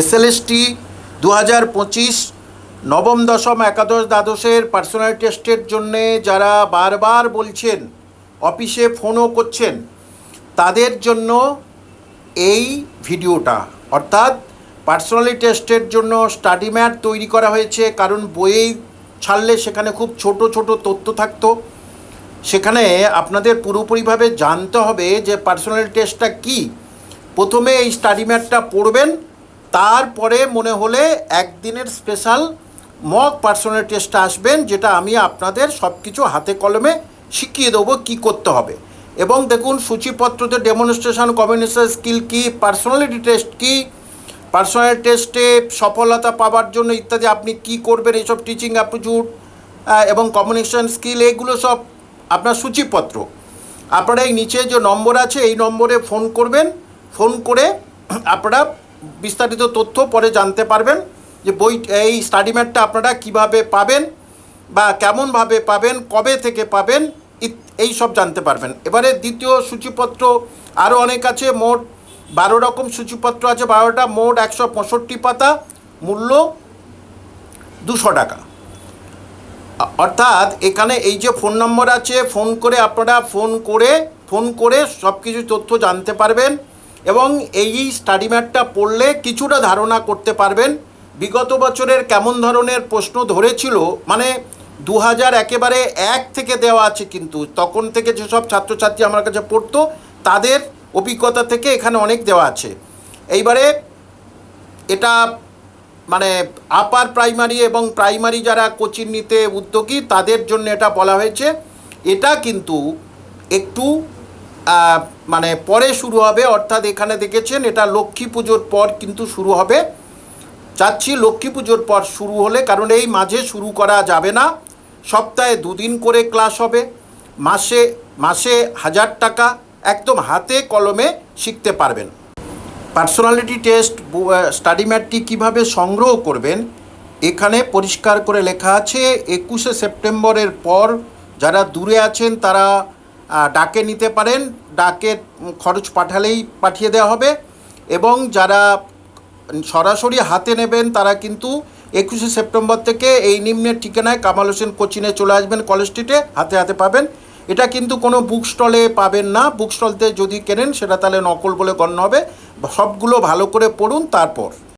SLST দু হাজার পঁচিশ নবম, দশম, একাদশ, দ্বাদশের পার্সোনাল টেস্টের জন্যে যারা বারবার বলছেন, অফিসে ফোনও করছেন, তাদের জন্য এই ভিডিওটা। অর্থাৎ পার্সোনালি টেস্টের জন্য স্টাডি ম্যাট তৈরি করা হয়েছে, কারণ বইয়েই ছাড়লে সেখানে খুব ছোট ছোট তথ্য থাকতো। সেখানে আপনাদের পুরোপুরিভাবে জানতে হবে যে পার্সোনাল টেস্টটা কী। প্রথমে এই স্টাডি ম্যাটটা পড়বেন তারপরে মনে হলে একদিনের স্পেশাল মক পার্সোনাল টেস্টটা আসবেন, যেটা আমি আপনাদের সব কিছু হাতে কলমে শিখিয়ে দেবো কী করতে হবে। এবং দেখুন, সূচিপত্রতে ডেমনস্ট্রেশন কমিউনিকেশন স্কিল কী পার্সোনালিটি টেস্ট কী পার্সোনাল টেস্টে সফলতা পাওয়ার জন্য ইত্যাদি আপনি কি করবেন, এইসব টিচিং অ্যাপ্টিটিউড এবং কমিউনিকেশন স্কিল এগুলো সব আপনার সূচিপত্র। আপনারা এই নিচে যে নম্বর আছে, এই নম্বরে ফোন করবেন। ফোন করে আপনারা বিস্তারিত তথ্য পরে জানতে পারবেন যে বই, এই স্টাডি ম্যাটটা আপনারা কীভাবে পাবেন বা কেমনভাবে পাবেন, কবে থেকে পাবেন এই সব জানতে পারবেন। এবারে দ্বিতীয় সূচিপত্র, আরও অনেক আছে, মোট বারো রকম সূচিপত্র আছে, বারোটা, মোট একশো পঁয়ষট্টি পাতা, মূল্য দুশো টাকা। অর্থাৎ এখানে এই যে ফোন নম্বর আছে, ফোন করে আপনারা ফোন করে ফোন করে সব কিছু তথ্য জানতে পারবেন। এবং এই স্টাডি ম্যাটটা পড়লে কিছুটা ধারণা করতে পারবেন। বিগত বছরের কেমন ধরনের প্রশ্ন ধরেছিল মানে দু হাজার একেবারে এক থেকে দেওয়া আছে কিন্তু, তখন থেকে যেসব ছাত্রছাত্রী আমার কাছে পড়তো, তাদের অভিজ্ঞতা থেকে এখানে অনেক দেওয়া আছে। এইবারে এটা মানে আপার প্রাইমারি এবং প্রাইমারি যারা কোচিং নিতে উদ্যোগী, তাদের জন্য এটা বলা হয়েছে। এটা কিন্তু একটু মানে পরে শুরু হবে, অর্থাৎ এখানে দেখেছেন এটা লক্ষ্মী পুজোর পর কিন্তু শুরু হবে। চাচ্ছি লক্ষ্মী পুজোর পর শুরু হলে, কারণ এই মাঝে শুরু করা যাবে না। সপ্তাহে দুদিন করে ক্লাস হবে। মাসে মাসে হাজার টাকা একদম হাতে কলমে শিখতে পারবেন। পার্সোনালিটি টেস্ট স্টাডি ম্যাটটি কীভাবে সংগ্রহ করবেন, এখানে পরিষ্কার করে লেখা আছে, একুশে সেপ্টেম্বরের পর যারা দূরে আছেন তারা ডাকে নিতে পারেন, ডাকে খরচ পাঠালেই পাঠিয়ে দেওয়া হবে এবং যারা সরাসরি হাতে নেবেন তারা কিন্তু একুশে সেপ্টেম্বর থেকে এই নিম্নের ঠিকানায় কামাল হোসেন কোচিনে চলে আসবেন কলেজ স্ট্রিটে, হাতে হাতে পাবেন। এটা কিন্তু কোনো বুক স্টলে পাবেন না। বুক স্টলতে যদি কেনেন সেটা তাহলে নকল বলে গণ্য হবে। সবগুলো ভালো করে পড়ুন, তারপর।